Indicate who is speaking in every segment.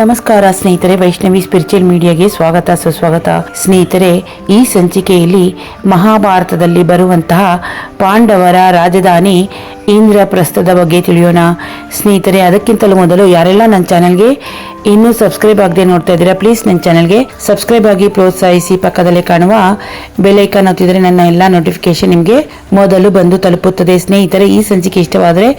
Speaker 1: ನಮಸ್ಕಾರ ಸ್ನೇಹಿತರೆ, ವೈಷ್ಣವಿ ಸ್ಪಿರಿಚುವಲ್ ಮೀಡಿಯಾಗೆ ಸ್ವಾಗತ, ಸುಸ್ವಾಗತ. ಸ್ನೇಹಿತರೆ, ಈ ಸಂಚಿಕೆಯಲ್ಲಿ ಮಹಾಭಾರತದಲ್ಲಿ ಬರುವಂತಹ ಪಾಂಡವರ ರಾಜಧಾನಿ ಇಂದ್ರಪ್ರಸ್ಥದ ಬಗ್ಗೆ ತಿಳಿಯೋಣ. ಸ್ನೇಹಿತರೆ, ಅದಕ್ಕಿಂತಲೂ ಮೊದಲು ಯಾರೆಲ್ಲ ನನ್ನ ಚಾನಲ್ಗೆ ಇನ್ನೂ ಸಬ್ಸ್ಕ್ರೈಬ್ ಆಗದೆ ನೋಡ್ತಾ ಇದ್ದೀರಾ ಪ್ಲೀಸ್ ನನ್ನ ಚಾನಲ್ಗೆ ಸಬ್ಸ್ಕ್ರೈಬ್ ಆಗಿ ಪ್ರೋತ್ಸಾಹಿಸಿ ಪಕ್ಕದಲ್ಲೇ ಕಾಣುವ ಬೆಲೈಕನ್ ಒತ್ತಿದರೆ ನನ್ನ ಎಲ್ಲ ನೋಟಿಫಿಕೇಶನ್ ನಿಮಗೆ ಮೊದಲು ಬಂದು ತಲುಪುತ್ತದೆ. ಸ್ನೇಹಿತರೆ, ಈ ಸಂಚಿಕೆ ಇಷ್ಟವಾದರೆ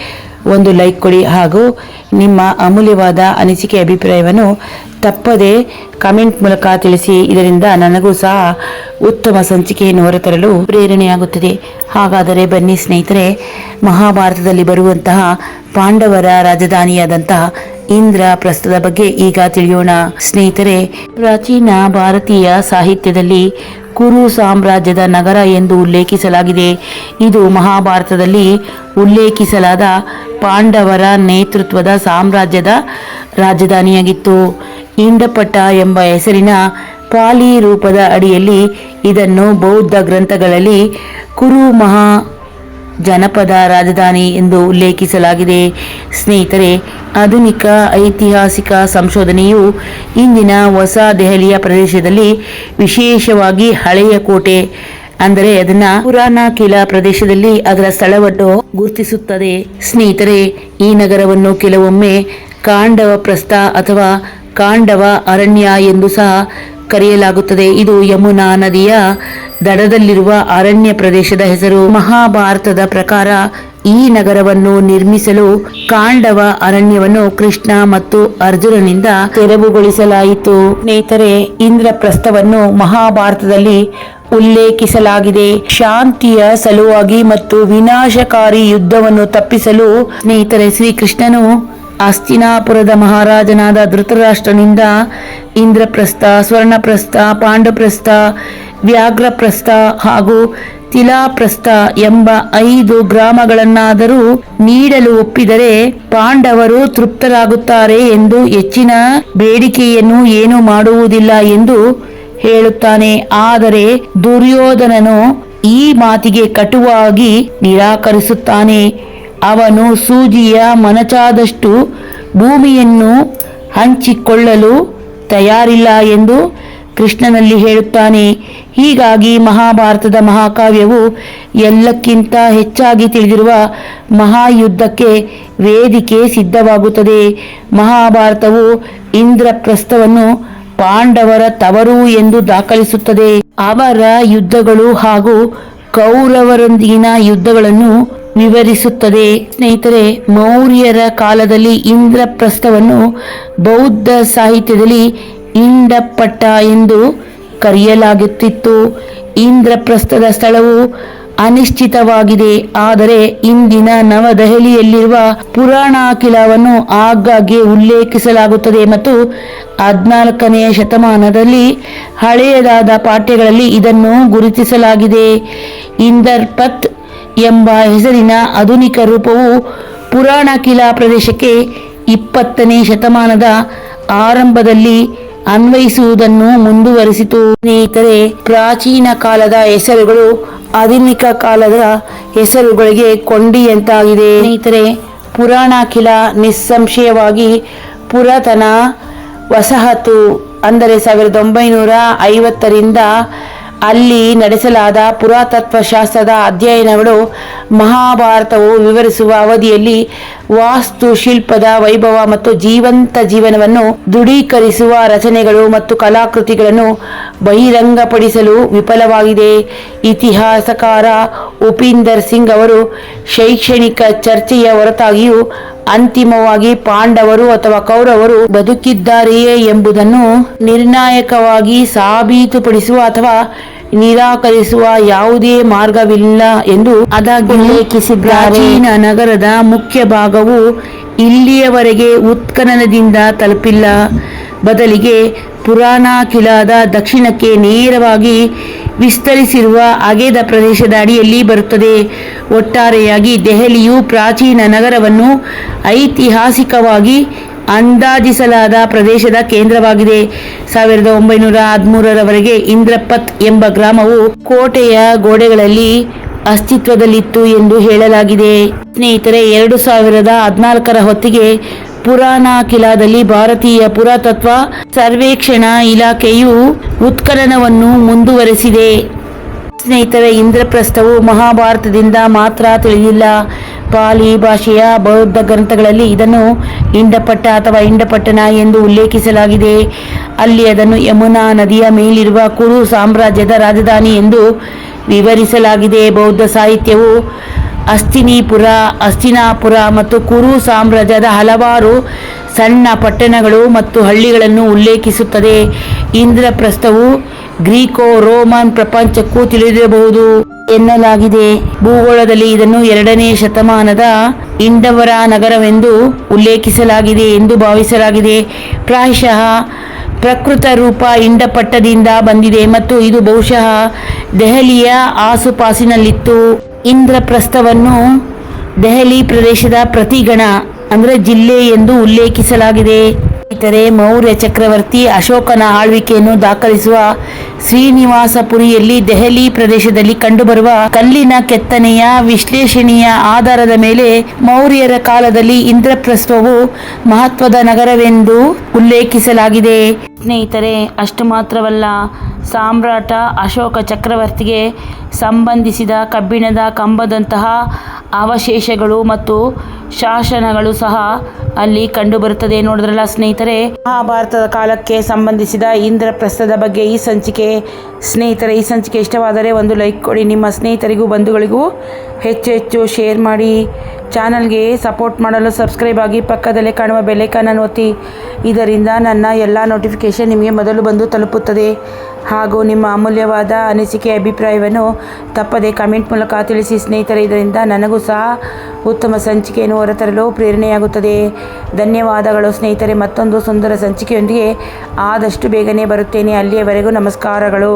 Speaker 1: ಒಂದು ಲೈಕ್ ಕೊಡಿ ಹಾಗೂ ನಿಮ್ಮ ಅಮೂಲ್ಯವಾದ ಅನಿಸಿಕೆ ಅಭಿಪ್ರಾಯವನ್ನು ತಪ್ಪದೆ ಕಮೆಂಟ್ ಮೂಲಕ ತಿಳಿಸಿ. ಇದರಿಂದ ನನಗೂ ಸಹ ಉತ್ತಮ ಸಂಚಿಕೆಯನ್ನು ಹೊರತರಲು ಪ್ರೇರಣೆಯಾಗುತ್ತದೆ. ಹಾಗಾದರೆ ಬನ್ನಿ ಸ್ನೇಹಿತರೆ, ಮಹಾಭಾರತದಲ್ಲಿ ಬರುವಂತಹ ಪಾಂಡವರ ರಾಜಧಾನಿಯಾದಂತಹ ಇಂದ್ರ ಪ್ರಸ್ಥದ ಬಗ್ಗೆ ಈಗ ತಿಳಿಯೋಣ. ಸ್ನೇಹಿತರೆ, ಪ್ರಾಚೀನ ಭಾರತೀಯ ಸಾಹಿತ್ಯದಲ್ಲಿ ಕುರು ಸಾಮ್ರಾಜ್ಯದ ನಗರ ಎಂದು ಉಲ್ಲೇಖಿಸಲಾಗಿದೆ. ಇದು ಮಹಾಭಾರತದಲ್ಲಿ ಉಲ್ಲೇಖಿಸಲಾದ ಪಾಂಡವರ ನೇತೃತ್ವದ ಸಾಮ್ರಾಜ್ಯದ ರಾಜಧಾನಿಯಾಗಿತ್ತು. ಇಂಡಪಟ್ಟ ಎಂಬ ಹೆಸರಿನ ಪಾಲಿ ರೂಪದ ಅಡಿಯಲ್ಲಿ ಇದನ್ನು ಬೌದ್ಧ ಗ್ರಂಥಗಳಲ್ಲಿ ಕುರು ಮಹಾ ಜನಪದ ರಾಜಧಾನಿ ಎಂದು ಉಲ್ಲೇಖಿಸಲಾಗಿದೆ. ಸ್ನೇಹಿತರೆ, ಆಧುನಿಕ ಐತಿಹಾಸಿಕ ಸಂಶೋಧನೆಯು ಇಂದಿನ ಹೊಸ ದೆಹಲಿಯ ಪ್ರದೇಶದಲ್ಲಿ ವಿಶೇಷವಾಗಿ ಹಳೆಯ ಕೋಟೆ, ಅಂದರೆ ಅದನ್ನ ಪುರಾಣ ಕಿಲಾ ಪ್ರದೇಶದಲ್ಲಿ ಅದರ ಸ್ಥಳವನ್ನು ಗುರುತಿಸುತ್ತದೆ. ಸ್ನೇಹಿತರೆ, ಈ ನಗರವನ್ನು ಕೆಲವೊಮ್ಮೆ ಕಾಂಡವ ಪ್ರಸ್ಥ ಅಥವಾ ಕಾಂಡವ ಅರಣ್ಯ ಎಂದು ಸಹ ಕರೆಯಲಾಗುತ್ತದೆ. ಇದು ಯಮುನಾ ನದಿಯ ದಡದಲ್ಲಿರುವ ಅರಣ್ಯ ಪ್ರದೇಶದ ಹೆಸರು ಮಹಾಭಾರತದ ಪ್ರಕಾರ ಈ ನಗರವನ್ನು ನಿರ್ಮಿಸಲು ಕಾಂಡವ ಅರಣ್ಯವನ್ನು ಕೃಷ್ಣ ಮತ್ತು ಅರ್ಜುನನಿಂದ ತೆರವುಗೊಳಿಸಲಾಯಿತು. ಸ್ನೇಹಿತರೆ, ಇಂದ್ರಪ್ರಸ್ಥವನ್ನು ಮಹಾಭಾರತದಲ್ಲಿ ಉಲ್ಲೇಖಿಸಲಾಗಿದೆ. ಶಾಂತಿಯ ಸಲುವಾಗಿ ಮತ್ತು ವಿನಾಶಕಾರಿ ಯುದ್ಧವನ್ನು ತಪ್ಪಿಸಲು ಸ್ನೇಹಿತರೆ, ಶ್ರೀಕೃಷ್ಣನು ಅಸ್ತಿನಾಪುರದ ಮಹಾರಾಜನಾದ ಧೃತರಾಷ್ಟ್ರನಿಂದ ಇಂದ್ರಪ್ರಸ್ಥ, ಸ್ವರ್ಣಪ್ರಸ್ಥ, ಪಾಂಡಪ್ರಸ್ಥ, ವ್ಯಾಘ್ರಪ್ರಸ್ಥ ಹಾಗೂ ತಿಲಾಪ್ರಸ್ಥ ಎಂಬ ಐದು ಗ್ರಾಮಗಳನ್ನಾದರೂ ನೀಡಲು ಒಪ್ಪಿದರೆ ಪಾಂಡವರು ತೃಪ್ತರಾಗುತ್ತಾರೆ ಎಂದು ಹೆಚ್ಚಿನ ಬೇಡಿಕೆಯನ್ನು ಏನು ಮಾಡುವುದಿಲ್ಲ ಎಂದು ಹೇಳುತ್ತಾನೆ. ಆದರೆ ದುರ್ಯೋಧನನು ಈ ಮಾತಿಗೆ ಕಟುವಾಗಿ ನಿರಾಕರಿಸುತ್ತಾನೆ. ಅವನು ಸೂಜಿಯ ಮನಚಾದಷ್ಟು ಭೂಮಿಯನ್ನು ಹಂಚಿಕೊಳ್ಳಲು ತಯಾರಿಲ್ಲ ಎಂದು ಕೃಷ್ಣನಲ್ಲಿ ಹೇಳುತ್ತಾನೆ. ಹೀಗಾಗಿ ಮಹಾಭಾರತದ ಮಹಾಕಾವ್ಯವು ಎಲ್ಲಕ್ಕಿಂತ ಹೆಚ್ಚಾಗಿ ತಿಳಿದಿರುವ ಮಹಾಯುದ್ಧಕ್ಕೆ ವೇದಿಕೆ ಸಿದ್ಧವಾಗುತ್ತದೆ. ಮಹಾಭಾರತವು ಇಂದ್ರಪ್ರಸ್ಥವನ್ನು ಪಾಂಡವರ ತವರು ಎಂದು ದಾಖಲಿಸುತ್ತದೆ. ಅವರ ಯುದ್ಧಗಳು ಹಾಗೂ ಕೌರವರೊಂದಿಗಿನ ಯುದ್ಧಗಳನ್ನು ವಿವರಿಸುತ್ತದೆ. ಸ್ನೇಹಿತರೆ, ಮೌರ್ಯರ ಕಾಲದಲ್ಲಿ ಇಂದ್ರಪ್ರಸ್ಥವನ್ನು ಬೌದ್ಧ ಸಾಹಿತ್ಯದಲ್ಲಿ ಇಂಡಪಟ್ಟ ಎಂದು ಕರೆಯಲಾಗುತ್ತಿತ್ತು. ಇಂದ್ರಪ್ರಸ್ಥದ ಸ್ಥಳವು ಅನಿಶ್ಚಿತವಾಗಿದೆ. ಆದರೆ ಇಂದಿನ ನವದೆಹಲಿಯಲ್ಲಿರುವ ಪುರಾಣ ಕಿಲಾವನ್ನು ಆಗಾಗ್ಗೆ ಉಲ್ಲೇಖಿಸಲಾಗುತ್ತದೆ ಮತ್ತು ಹದಿನಾಲ್ಕನೆಯ ಶತಮಾನದಲ್ಲಿ ಹಳೆಯದಾದ ಪಾಠ್ಯಗಳಲ್ಲಿ ಇದನ್ನು ಗುರುತಿಸಲಾಗಿದೆ. ಇಂದರ್ಪತ್ ಎಂಬ ಹೆಸರಿನ ಆಧುನಿಕ ರೂಪವು ಪುರಾಣ ಕಿಲಾ ಪ್ರದೇಶಕ್ಕೆ ಇಪ್ಪತ್ತನೇ ಶತಮಾನದ ಆರಂಭದಲ್ಲಿ ಅನ್ವಯಿಸುವುದನ್ನು ಮುಂದುವರಿಸಿತು. ಸ್ನೇಹಿತರೆ, ಪ್ರಾಚೀನ ಕಾಲದ ಹೆಸರುಗಳು ಆಧುನಿಕ ಕಾಲದ ಹೆಸರುಗಳಿಗೆ ಕೊಂಡಿಯಂತಾಗಿದೆ. ಸ್ನೇಹಿತರೆ, ಪುರಾಣ ಕಿಲಾ ನಿಸ್ಸಂಶಯವಾಗಿ ಪುರಾತನ ವಸಾಹತು, ಅಂದರೆ ಸಾವಿರದ ಒಂಬೈನೂರ ಐವತ್ತರಿಂದ ಅಲ್ಲಿ ನಡೆಸಲಾದ ಪುರಾತತ್ವ ಶಾಸ್ತ್ರದ ಅಧ್ಯಯನಗಳು ಮಹಾಭಾರತವು ವಿವರಿಸುವ ಅವಧಿಯಲ್ಲಿ ವಾಸ್ತುಶಿಲ್ಪದ ವೈಭವ ಮತ್ತು ಜೀವಂತ ಜೀವನವನ್ನು ದೃಢೀಕರಿಸುವ ರಚನೆಗಳು ಮತ್ತು ಕಲಾಕೃತಿಗಳನ್ನು ಬಹಿರಂಗಪಡಿಸಲು ವಿಫಲವಾಗಿದೆ. ಇತಿಹಾಸಕಾರ ಉಪೀಂದರ್ ಸಿಂಗ್ ಅವರು ಶೈಕ್ಷಣಿಕ ಚರ್ಚೆಯ ಹೊರತಾಗಿಯೂ ಅಂತಿಮವಾಗಿ ಪಾಂಡವರು ಅಥವಾ ಕೌರವರು ಬದುಕಿದ್ದಾರೆಯೇ ಎಂಬುದನ್ನು ನಿರ್ಣಾಯಕವಾಗಿ ಸಾಬೀತುಪಡಿಸುವ ಅಥವಾ ನಿರಾಕರಿಸುವ ಯಾವುದೇ ಮಾರ್ಗವಿಲ್ಲ ಎಂದು ಅದಾಗಿ ಉಲ್ಲೇಖಿಸಿದ್ದಾರೆ. ಪ್ರಾಚೀನ ನಗರದ ಮುಖ್ಯ ಭಾಗವು ಇಲ್ಲಿಯವರೆಗೆ ಉತ್ಖನನದಿಂದ ತಲುಪಿಲ್ಲ. ಬದಲಿಗೆ ಪುರಾಣ ಕಿಲಾದ ದಕ್ಷಿಣಕ್ಕೆ ನೇರವಾಗಿ ವಿಸ್ತರಿಸಿರುವ ಅಗೆದ ಪ್ರದೇಶದ ಅಡಿಯಲ್ಲಿ ಬರುತ್ತದೆ. ಒಟ್ಟಾರೆಯಾಗಿ ದೆಹಲಿಯು ಪ್ರಾಚೀನ ನಗರವನ್ನು ಐತಿಹಾಸಿಕವಾಗಿ ಅಂದಾಜಿಸಲಾದ ಪ್ರದೇಶದ ಕೇಂದ್ರವಾಗಿದೆ. ಸಾವಿರದ ಒಂಬೈನೂರ ಹದಿಮೂರರವರೆಗೆ ಇಂದ್ರಪತ್ ಎಂಬ ಗ್ರಾಮವು ಕೋಟೆಯ ಗೋಡೆಗಳಲ್ಲಿ ಅಸ್ತಿತ್ವದಲ್ಲಿತ್ತು ಎಂದು ಹೇಳಲಾಗಿದೆ. ಸ್ನೇಹಿತರೆ, ಎರಡು ಸಾವಿರದ ಹದಿನಾಲ್ಕರ ಹೊತ್ತಿಗೆ ಪುರಾಣ ಕಿಲಾದಲ್ಲಿ ಭಾರತೀಯ ಪುರಾತತ್ವ ಸರ್ವೇಕ್ಷಣಾ ಇಲಾಖೆಯು ಉತ್ಖನನವನ್ನು ಮುಂದುವರೆಸಿದೆ. ಸ್ನೇಹಿತರೆ, ಇಂದ್ರಪ್ರಸ್ಥವು ಮಹಾಭಾರತದಿಂದ ಮಾತ್ರ ತಿಳಿದಿಲ್ಲ ಪಾಲಿ ಭಾಷೆಯ ಬೌದ್ಧ ಗ್ರಂಥಗಳಲ್ಲಿ ಇದನ್ನು ಇಂಡಪಟ್ಟ ಅಥವಾ ಇಂಡಪಟ್ಟಣ ಎಂದು ಉಲ್ಲೇಖಿಸಲಾಗಿದೆ. ಅಲ್ಲಿ ಅದನ್ನು ಯಮುನಾ ನದಿಯ ಮೇಲಿರುವ ಕುರು ಸಾಮ್ರಾಜ್ಯದ ರಾಜಧಾನಿ ಎಂದು ವಿವರಿಸಲಾಗಿದೆ. ಬೌದ್ಧ ಸಾಹಿತ್ಯವು ಅಸ್ತಿನಿಪುರ, ಅಸ್ತಿನಾಪುರ ಮತ್ತು ಕುರು ಸಾಮ್ರಾಜ್ಯದ ಹಲವಾರು ಸಣ್ಣ ಪಟ್ಟಣಗಳು ಮತ್ತು ಹಳ್ಳಿಗಳನ್ನು ಉಲ್ಲೇಖಿಸುತ್ತದೆ. ಇಂದ್ರಪ್ರಸ್ಥವು ಗ್ರೀಕೋ ರೋಮನ್ ಪ್ರಪಂಚಕ್ಕೂ ತಿಳಿದಿರಬಹುದು ಎನ್ನಲಾಗಿದೆ. ಭೂಗೋಳದಲ್ಲಿ ಇದನ್ನು ಎರಡನೇ ಶತಮಾನದ ಇಂಡವರ ನಗರವೆಂದು ಉಲ್ಲೇಖಿಸಲಾಗಿದೆ ಎಂದು ಭಾವಿಸಲಾಗಿದೆ. ಪ್ರಾಯಶಃ ಪ್ರಕೃತ ರೂಪ ಇಂಡಪಟ್ಟದಿಂದ ಬಂದಿದೆ ಮತ್ತು ಇದು ಬಹುಶಃ ದೆಹಲಿಯ ಆಸುಪಾಸಿನಲ್ಲಿತ್ತು. ಇಂದ್ರಪ್ರಸ್ಥವನ್ನು ದೆಹಲಿ ಪ್ರದೇಶದ ಪ್ರತಿಗಣ, ಅಂದರೆ ಜಿಲ್ಲೆ ಎಂದು ಉಲ್ಲೇಖಿಸಲಾಗಿದೆ. ಇತರೆ ಮೌರ್ಯ ಚಕ್ರವರ್ತಿ ಅಶೋಕನ ಆಳ್ವಿಕೆಯನ್ನು ದಾಖಲಿಸುವ ಶ್ರೀನಿವಾಸಪುರಿಯಲ್ಲಿ ದೆಹಲಿ ಪ್ರದೇಶದಲ್ಲಿ ಕಂಡುಬರುವ ಕಲ್ಲಿನ ಕೆತ್ತನೆಯ ವಿಶ್ಲೇಷಣೆಯ ಆಧಾರದ ಮೇಲೆ ಮೌರ್ಯರ ಕಾಲದಲ್ಲಿ ಇಂದ್ರಪ್ರಸ್ಥವು ಮಹತ್ವದ ನಗರವೆಂದು ಉಲ್ಲೇಖಿಸಲಾಗಿದೆ. ಸ್ನೇಹಿತರೆ, ಅಷ್ಟು ಮಾತ್ರವಲ್ಲ, ಸಾಮ್ರಾಟ ಅಶೋಕ ಚಕ್ರವರ್ತಿಗೆ ಸಂಬಂಧಿಸಿದ ಕಬ್ಬಿಣದ ಕಂಬದಂತಹ ಅವಶೇಷಗಳು ಮತ್ತು ಶಾಸನಗಳು ಸಹ ಅಲ್ಲಿ ಕಂಡುಬರುತ್ತದೆ. ನೋಡಿದ್ರಲ್ಲ ಸ್ನೇಹಿತರೆ, ಮಹಾಭಾರತದ ಕಾಲಕ್ಕೆ ಸಂಬಂಧಿಸಿದ ಇಂದ್ರಪ್ರಸ್ಥದ ಬಗ್ಗೆ ಈ ಸಂಚಿಕೆ, ಸ್ನೇಹಿತರೆ, ಈ ಸಂಚಿಕೆ ಇಷ್ಟವಾದರೆ ಒಂದು ಲೈಕ್ ಕೊಡಿ. ನಿಮ್ಮ ಸ್ನೇಹಿತರಿಗೂ, ಬಂಧುಗಳಿಗೂ ಹೆಚ್ಚು ಹೆಚ್ಚು ಶೇರ್ ಮಾಡಿ. ಚಾನಲ್ಗೆ ಸಪೋರ್ಟ್ ಮಾಡಲು ಸಬ್ಸ್ಕ್ರೈಬ್ ಆಗಿ ಪಕ್ಕದಲ್ಲೇ ಕಾಣುವ ಬೆಲ್ಲೈಕನನ್ನು ಒತ್ತಿ. ಇದರಿಂದ ನನ್ನ ಎಲ್ಲ ನೋಟಿಫಿಕೇಷನ್ ನಿಮಗೆ ಮೊದಲು ಬಂದು ತಲುಪುತ್ತದೆ. ಹಾಗೂ ನಿಮ್ಮ ಅಮೂಲ್ಯವಾದ ಅನಿಸಿಕೆ ಅಭಿಪ್ರಾಯವನ್ನು ತಪ್ಪದೆ ಕಮೆಂಟ್ ಮೂಲಕ ತಿಳಿಸಿ ಸ್ನೇಹಿತರೆ, ಇದರಿಂದ ನನಗೂ ಸಹ ಉತ್ತಮ ಸಂಚಿಕೆಯನ್ನು ಹೊರತರಲು ಪ್ರೇರಣೆಯಾಗುತ್ತದೆ. ಧನ್ಯವಾದಗಳು ಸ್ನೇಹಿತರೆ, ಮತ್ತೊಂದು ಸುಂದರ ಸಂಚಿಕೆಯೊಂದಿಗೆ ಆದಷ್ಟು ಬೇಗನೆ ಬರುತ್ತೇನೆ. ಅಲ್ಲಿಯವರೆಗೂ ನಮಸ್ಕಾರಗಳು.